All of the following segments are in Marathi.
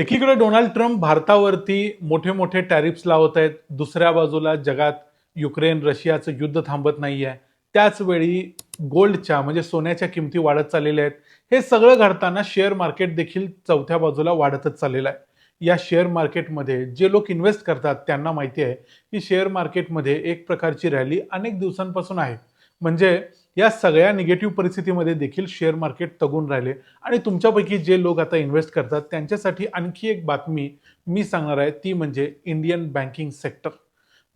एकीकडे डोनाल्ड ट्रम्प भारतावरती मोठे मोठे टॅरिफ्स लावत आहेत दुसऱ्या बाजूला जगात युक्रेन रशियाचं युद्ध थांबत नाही आहे त्याच वेळी गोल्डच्या म्हणजे सोन्याच्या किमती वाढत चाललेल्या आहेत. हे सगळं घडताना शेअर मार्केट देखील चौथ्या बाजूला वाढतच चाललेलं आहे. या शेअर मार्केटमध्ये जे लोक इन्व्हेस्ट करतात त्यांना माहिती आहे की शेअर मार्केटमध्ये एक प्रकारची रॅली अनेक दिवसांपासून आहे. म्हणजे या सगळ्या निगेटिव्ह परिस्थितीमध्ये देखील शेअर मार्केट तगून राहिले. आणि तुमच्यापैकी जे लोक आता इन्व्हेस्ट करतात त्यांच्यासाठी आणखी एक बातमी मी सांगणार आहे. ती म्हणजे इंडियन बँकिंग सेक्टर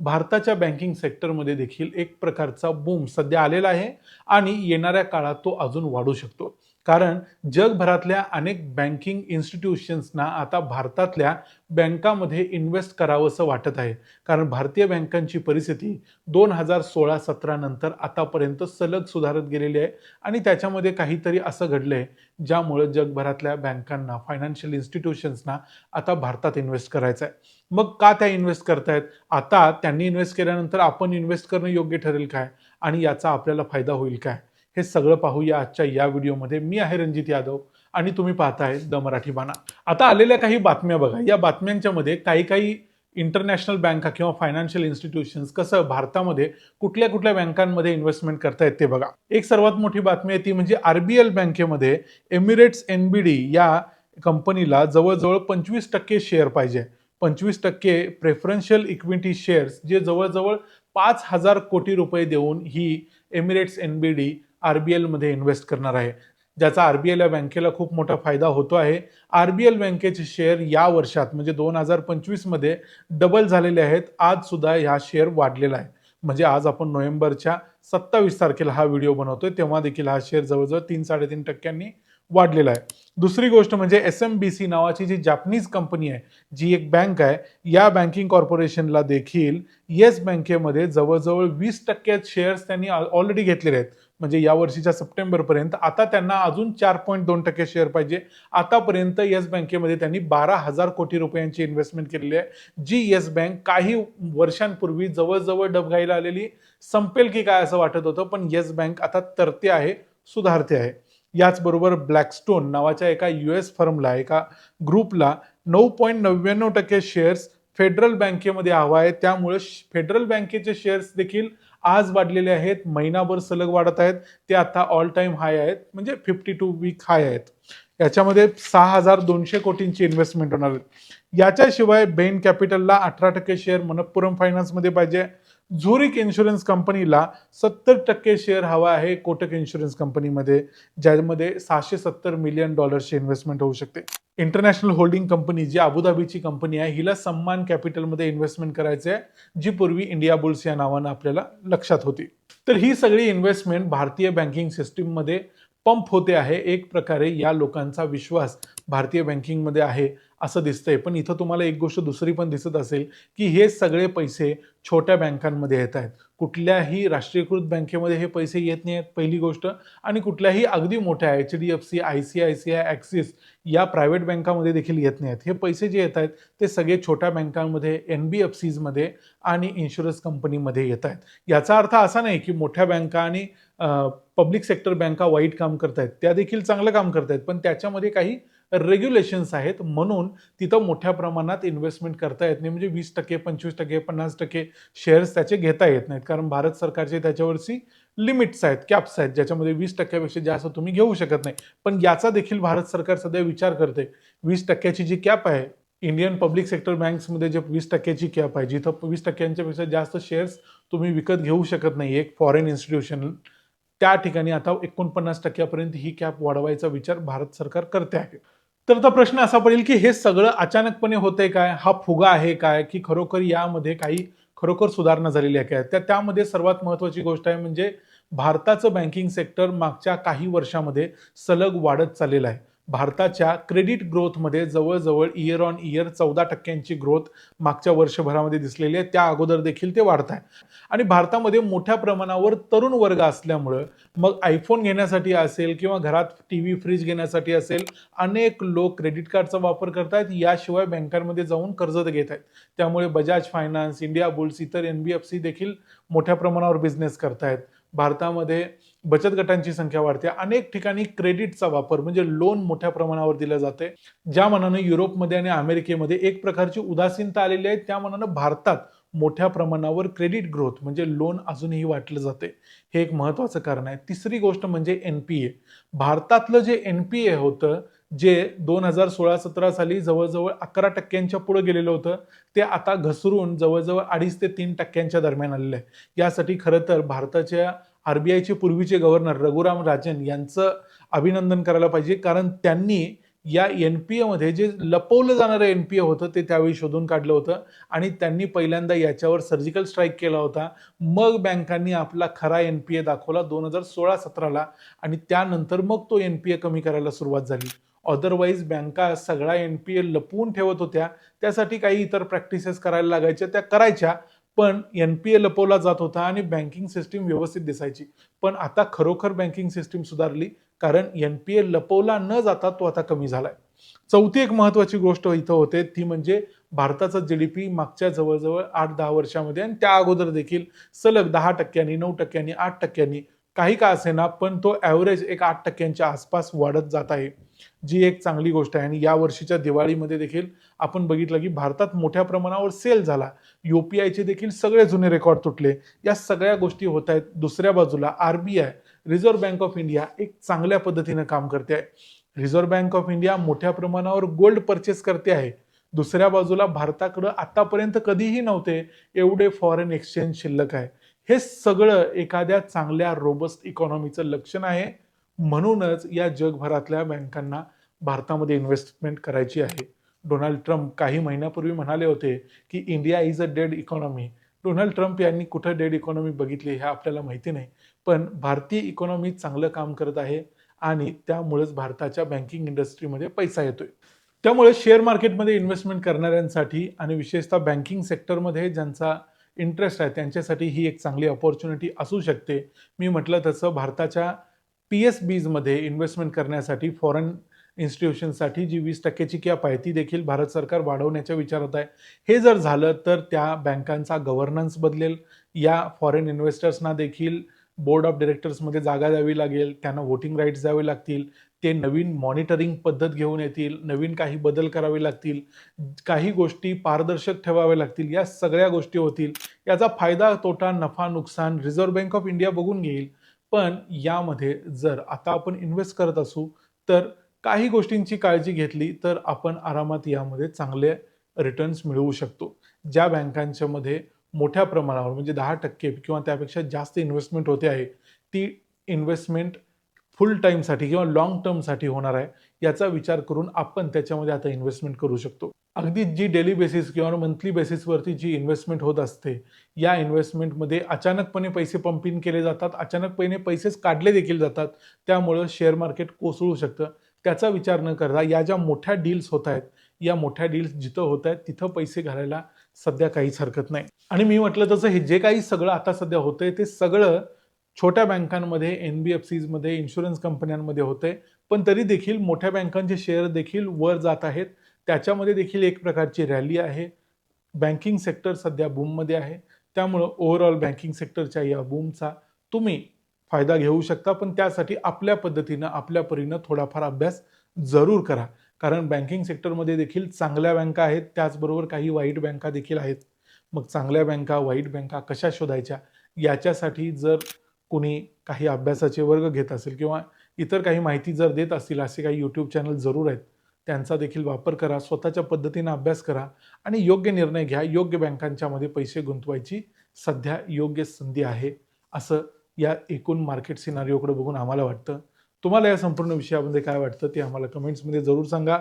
भारताच्या बँकिंग सेक्टरमध्ये देखील एक प्रकारचा बूम सध्या आलेला आहे. आणि येणाऱ्या काळात तो अजून वाढू शकतो. कारण जगभरातल्या अनेक बँकिंग इन्स्टिट्यूशन्सना आता भारतातल्या बँकामध्ये इन्व्हेस्ट करावंसं वाटत आहे. कारण भारतीय बँकांची परिस्थिती दोन हजार सोळा सतरा नंतर आतापर्यंत सलग सुधारत गेलेली आहे. आणि त्याच्यामध्ये काहीतरी असं घडलं आहे ज्यामुळं जगभरातल्या बँकांना फायनान्शियल इन्स्टिट्यूशन्सना आता भारतात इन्व्हेस्ट करायचं आहे मग का त्या इन्व्हेस्ट करतायत? आता त्यांनी इन्व्हेस्ट केल्यानंतर आपण इन्व्हेस्ट करणं योग्य ठरेल काय? आणि याचा आपल्याला फायदा होईल काय? हे सगळं पाहूया आजच्या या व्हिडिओमध्ये. मी आहे रणजित यादव आणि तुम्ही पाहताय द मराठी बाणा. आता आलेल्या काही बातम्या बघा. या बातम्यांच्या मध्ये काही काही इंटरनॅशनल बँका किंवा फायनान्शियल इन्स्टिट्यूशन्स कसं भारतामध्ये कुठल्या कुठल्या बँकांमध्ये इन्व्हेस्टमेंट करतायत ते बघा. एक सर्वात मोठी बातमी आहे ती म्हणजे आरबीएल बँकेमध्ये एमिरेट्स एनबीडी या कंपनीला जवळजवळ पंचवीस टक्के शेअर पाहिजे. पंचवीस टक्के प्रेफरन्शियल इक्विटी शेअर्स जे जवळजवळ पाच हजार कोटी रुपये देऊन ही एमिरेट्स एनबीडी आरबीएलमध्ये इन्व्हेस्ट करणार आहे. ज्याचा आरबीएल या बँकेला खूप मोठा फायदा होतो आहे. आरबीएल बँकेचे शेअर या वर्षात म्हणजे दोन हजार पंचवीसमध्ये डबल झालेले आहेत. आज सुद्धा ह्या शेअर वाढलेला आहे. म्हणजे आज आपण नोव्हेंबरच्या सत्तावीस तारखेला हा व्हिडिओ बनवतोय. तेव्हा देखील हा शेअर जवळजवळ तीन साडेतीन टक्क्यांनी वाढलेला आहे. दुसरी गोष्ट म्हणजे एस एम बी सी नावाची जी जापनीज कंपनी आहे जी एक बँक आहे या बँकिंग कॉर्पोरेशनला देखील येस बँकेमध्ये जवळजवळ वीस टक्के शेअर्स त्यांनी ऑलरेडी घेतलेले आहेत. म्हणजे या वर्षीच्या सप्टेंबरपर्यंत आता त्यांना अजून चार पॉईंट दोन टक्के शेअर पाहिजे. आतापर्यंत येस बँकेमध्ये त्यांनी बारा हजार कोटी रुपयांची इन्व्हेस्टमेंट केलेली आहे. जी येस बँक काही वर्षांपूर्वी जवळजवळ डबघाईला आलेली संपेल की काय असं वाटत होतं पण येस बँक आता तरते आहे सुधारते आहे. याचबरोबर ब्लॅकस्टोन नावाच्या एका यू एस फर्मला एका ग्रुपला नऊ पॉईंट नव्याण्णव टक्के शेअर्स फेडरल बँकेमध्ये हवा आहे. त्यामुळे फेडरल बँकेचे शेअर्स देखील आज वाढलेले आहेत. महिनाभर सलग वाढत आहेत. ते आता ऑल टाइम हाय आहेत. म्हणजे फिफ्टी टू वीक हाय आहेत. याच्यामध्ये सहा हजार दोनशे कोटींची इन्व्हेस्टमेंट होणार आहे. याच्याशिवाय बेन कॅपिटलला अठरा टक्के शेअर मनप्पुरम फायनान्समध्ये पाहिजे. झुरिक इन्शुरन्स कंपनीला सत्तर टक्के शेअर हवा आहे कोटक इन्शुरन्स कंपनीमध्ये ज्यामध्ये सहाशे सत्तर मिलियन डॉलर्सची इन्व्हेस्टमेंट होऊ शकते. इंटरनॅशनल होल्डिंग कंपनी जी अबुधाबीची कंपनी आहे हिला सम्मान कॅपिटलमध्ये इन्व्हेस्टमेंट करायचे आहे जी पूर्वी इंडिया बुल्स या नावानं आपल्याला लक्षात होती. तर ही सगळी इन्व्हेस्टमेंट भारतीय बँकिंग सिस्टीममध्ये पंप होते आहे. एक प्रकारे या लोकांचा विश्वास भारतीय बँकिंगमध्ये आहे. असं दिसतंय. पण इथं तुम्हाला एक गोष्ट दुसरी पण दिसत असेल की हे सगळे पैसे छोट्या बँकांमध्ये येत आहेत. कुठल्याही राष्ट्रीयकृत बँकेमध्ये हे पैसे येत नाही आहेत पहिली गोष्ट. आणि कुठल्याही अगदी मोठ्या H D F C I C I C I C I private बँकामध्ये देखील येत नाही आहेत. हे पैसे जे येत आहेत ते सगळे छोट्या बँकांमध्ये एन बी एफ सीजमध्ये आणि इन्शुरन्स कंपनीमध्ये येत आहेत. याचा अर्थ असा नाही की मोठ्या बँका आणि पब्लिक सेक्टर बँका वाईट काम करत आहेत. त्या देखील चांगलं काम करत आहेत. पण त्याच्यामध्ये काही रेग्युलेशन्स आहेत. म्हणून तिथं मोठ्या प्रमाणात इन्व्हेस्टमेंट करता येत नाही. म्हणजे वीस टक्के पंचवीस टक्के पन्नास टक्के शेअर्स त्याचे घेता येत नाहीत. कारण भारत सरकारचे त्याच्यावरची लिमिट्स आहेत कॅप्स आहेत ज्याच्यामध्ये वीस टक्क्यापेक्षा जास्त तुम्ही घेऊ शकत नाही. पण याचा देखील भारत सरकार सध्या विचार करते. वीस टक्क्याची जी कॅप आहे इंडियन पब्लिक सेक्टर बँक्समध्ये जे वीस टक्क्याची कॅप आहे जिथं वीस टक्क्यांच्यापेक्षा जास्त शेअर्स तुम्ही विकत घेऊ शकत नाही एक फॉरेन इन्स्टिट्यूशन त्या ठिकाणी आता एकोणपन्नास टक्क्यापर्यंत ही कॅप वाढवायचा विचार भारत सरकार करते आहे. तर आता प्रश्न असा पडेल की हे सगळं अचानकपणे होतंय काय? हा फुगा आहे काय? की खरोखर यामध्ये काही खरोखर सुधारणा झालेली आहे काय? त्या त्यामध्ये सर्वात महत्वाची गोष्ट आहे म्हणजे भारताचं बँकिंग सेक्टर मागच्या काही वर्षामध्ये सलग वाढत चाललेलं आहे. भारताच्या क्रेडिट ग्रोथमध्ये जवळजवळ इयर ऑन इयर चौदा टक्क्यांची ग्रोथ मागच्या वर्षभरामध्ये दिसलेली आहे. त्या अगोदर देखील ते वाढत आहे. आणि भारतामध्ये मोठ्या प्रमाणावर तरुण वर्ग असल्यामुळं मग आयफोन घेण्यासाठी असेल किंवा घरात टी व्ही फ्रीज घेण्यासाठी असेल अनेक लोक क्रेडिट कार्डचा वापर करतायत. याशिवाय बँकांमध्ये जाऊन कर्ज घेत आहेत. त्यामुळे बजाज फायनान्स इंडिया बुल्स इतर एन बी एफ सी देखील मोठ्या प्रमाणावर बिझनेस करतायत. भारतामध्ये बचत गटांची संख्या वाढते. अनेक ठिकाणी क्रेडिटचा वापर म्हणजे लोन मोठ्या प्रमाणावर दिलं जाते. ज्या मनानं युरोपमध्ये आणि अमेरिकेमध्ये एक प्रकारची उदासीनता आलेली आहे त्या मनानं भारतात मोठ्या प्रमाणावर क्रेडिट ग्रोथ म्हणजे लोन अजूनही वाटलं जाते. हे एक महत्वाचं कारण आहे. तिसरी गोष्ट म्हणजे एन पी ए भारतातलं जे एन पी ए होतं जे दोन हजार सोळा सतरा साली जवळजवळ अकरा टक्क्यांच्या पुढे गेलेलं होतं ते आता घसरून जवळजवळ अडीच ते तीन टक्क्यांच्या दरम्यान आलेलं आहे. यासाठी खरं तर भारताच्या आरबीआयचे पूर्वीचे गव्हर्नर रघुराम राजन यांचं अभिनंदन करायला पाहिजे. कारण त्यांनी या एन पी एमध्ये जे लपवलं जाणारं एन पी ए होतं ते त्यावेळी शोधून काढलं होतं. आणि त्यांनी पहिल्यांदा याच्यावर सर्जिकल स्ट्राईक केला होता. मग बँकांनी आपला खरा एन पी ए दाखवला दोन हजार सोळा सतराला. आणि त्यानंतर मग तो एन पी ए कमी करायला सुरुवात झाली. अदरवाईज बँका सगळा एन पी ए लपवून ठेवत होत्या. त्यासाठी काही इतर प्रॅक्टिसेस करायला लागायच्या. त्या करायच्या पण एन पी ए लपवला जात होता आणि बँकिंग सिस्टीम व्यवस्थित दिसायची. पण आता खरोखर बँकिंग सिस्टीम सुधारली कारण एन पी ए लपवला न जाता तो आता कमी झालाय. चौथी एक महत्वाची गोष्ट इथं होते ती म्हणजे भारताचा पी मागच्या जवळजवळ आठ दहा वर्षामध्ये आणि त्या अगोदर देखील सलग दहा टक्क्यांनी नऊ टक्क्यांनी आठ टक्क्यांनी काही का असेना पण तो ॲव्हरेज एक आठ टक्क्यांच्या आसपास वाढत जात आहे. जी एक चांगली गोष्ट आहे. आणि या वर्षीच्या दिवाळीमध्ये देखील आपण बघितलं की भारतात मोठ्या प्रमाणावर सेल झाला. युपीआयचे देखील सगळे जुने रेकॉर्ड तुटले. या सगळ्या गोष्टी होत आहेत. दुसऱ्या बाजूला RBI reserve bank of India एक चांगल्या पद्धतीनं काम करते आहे. रिझर्व्ह बँक ऑफ इंडिया मोठ्या प्रमाणावर गोल्ड परचेस करते आहे. दुसऱ्या बाजूला भारताकडं आतापर्यंत कधीही नव्हते एवढे फॉरेन एक्सचेंज शिल्लक आहे. हे सगळं एखाद्या चांगल्या रोबस्ट इकॉनॉमीचं लक्षण आहे. म्हणूनच या जगभरातल्या बँकांना भारतामध्ये इन्व्हेस्टमेंट करायची आहे. डोनाल्ड ट्रम्प काही महिन्यापूर्वी म्हणाले होते की India is a dead economy Donald Trump यांनी कुठं डेड इकॉनॉमी बघितली हे आपल्याला माहिती नाही पण भारतीय इकॉनॉमी चांगलं काम करत आहे आणि त्यामुळेच भारताच्या बँकिंग इंडस्ट्रीमध्ये पैसा येतोय. त्यामुळे शेअर मार्केटमध्ये इन्व्हेस्टमेंट करणाऱ्यांसाठी आणि विशेषतः बँकिंग सेक्टरमध्ये ज्यांचा इंटरेस्ट आहे त्यांच्यासाठी ही एक चांगली अपॉर्च्युनिटी असू शकते. मी म्हटलं तसं भारताच्या पी एस बीजमध्ये इन्व्हेस्टमेंट करण्यासाठी फॉरेन इन्स्टिट्यूशनसाठी जी वीस टक्क्याची कॅप आहे ती देखील भारत सरकार वाढवण्याच्या विचारात आहे. हे जर झालं तर त्या बँकांचा गव्हर्नन्स बदलेल. या फॉरेन इन्व्हेस्टर्सना देखील बोर्ड ऑफ डिरेक्टर्समध्ये जागा द्यावी लागेल. त्यांना वोटिंग राईट्स द्यावे लागतील. ते नवीन मॉनिटरिंग पद्धत घेऊन येतील. नवीन काही बदल करावे लागतील. काही गोष्टी पारदर्शक ठेवाव्या लागतील. या सगळ्या गोष्टी होतील. याचा फायदा तोटा नफा नुकसान रिझर्व्ह बँक ऑफ इंडिया बघून घेईल. पण यामध्ये जर आता आपण इन्व्हेस्ट करत असू तर काही गोष्टींची काळजी घेतली तर आपण आरामात यामध्ये चांगले रिटर्न्स मिळवू शकतो. ज्या बँकांच्या मध्ये मोठ्या प्रमाणावर म्हणजे दहा टक्के किंवा त्यापेक्षा जास्त इन्व्हेस्टमेंट होते आहे ती इन्व्हेस्टमेंट फुल टाईमसाठी किंवा लॉंग टर्मसाठी होणार आहे याचा विचार करून आपण त्याच्यामध्ये आता इन्व्हेस्टमेंट करू शकतो. अगदी जी डेली बेसिस किंवा मंथली बेसिसवरती जी इन्व्हेस्टमेंट होत असते या इन्व्हेस्टमेंटमध्ये अचानकपणे पैसे पंपिंग केले जातात. अचानकपणे पैसेच काढले देखील जातात. त्यामुळं शेअर मार्केट कोसळू शकतं. त्याचा विचार न करता या ज्या मोठ्या डील्स होत आहेत या मोठ्या डील्स जिथं होत आहेत तिथं पैसे घालायला सध्या काहीच हरकत नाही. आणि मी म्हटलं तसं हे जे काही सगळं आता सध्या होतंय ते सगळं छोट्या बँकांमध्ये एन बी एफ सीजमध्ये इन्शुरन्स कंपन्यांमध्ये होते पण तरी देखील मोठ्या बँकांचे शेअर देखील वर जात आहेत. त्याच्यामध्ये देखील एक प्रकारची रॅली आहे. बँकिंग सेक्टर सध्या बूममध्ये आहे. त्यामुळं ओव्हरऑल बँकिंग सेक्टरच्या या बूमचा तुम्ही फायदा घेऊ शकता. पण त्यासाठी आपल्या पद्धतीनं आपल्या परीनं थोडाफार अभ्यास जरूर करा. कारण बँकिंग सेक्टरमध्ये देखील चांगल्या बँका आहेत. त्याचबरोबर काही वाईट बँका देखील आहेत. मग चांगल्या बँका वाईट बँका कशा शोधायच्या? याच्यासाठी जर कोणी काही अभ्यासाचे वर्ग घेत असेल किंवा इतर काही माहिती जर देत असतील असे काही यूट्यूब चॅनल जरूर आहेत. त्यांचा देखील वापर करा स्वतःच्या पद्धतीनं अभ्यास करा आणि योग्य निर्णय घ्या. योग्य बँकांच्यामध्ये पैसे गुंतवायची सध्या योग्य संधी आहे असं या एकूण मार्केट सिनारिओकडे बघून आम्हाला वाटतं. तुम्हाला या संपूर्ण विषयामध्ये काय वाटतं ते आम्हाला कमेंट्समध्ये जरूर सांगा.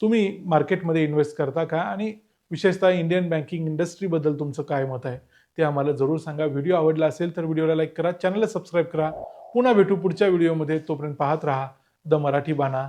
तुम्ही मार्केटमध्ये इन्व्हेस्ट करता का आणि विशेषतः इंडियन बँकिंग इंडस्ट्रीबद्दल तुमचं काय मत आहे ते आम्हाला जरूर सांगा. व्हिडिओ आवडला असेल तर व्हिडिओला लाईक करा. चॅनलला सबस्क्राईब करा. पुन्हा भेटू पुढच्या व्हिडिओमध्ये तोपर्यंत पाहत राहा. द मराठी बाणा.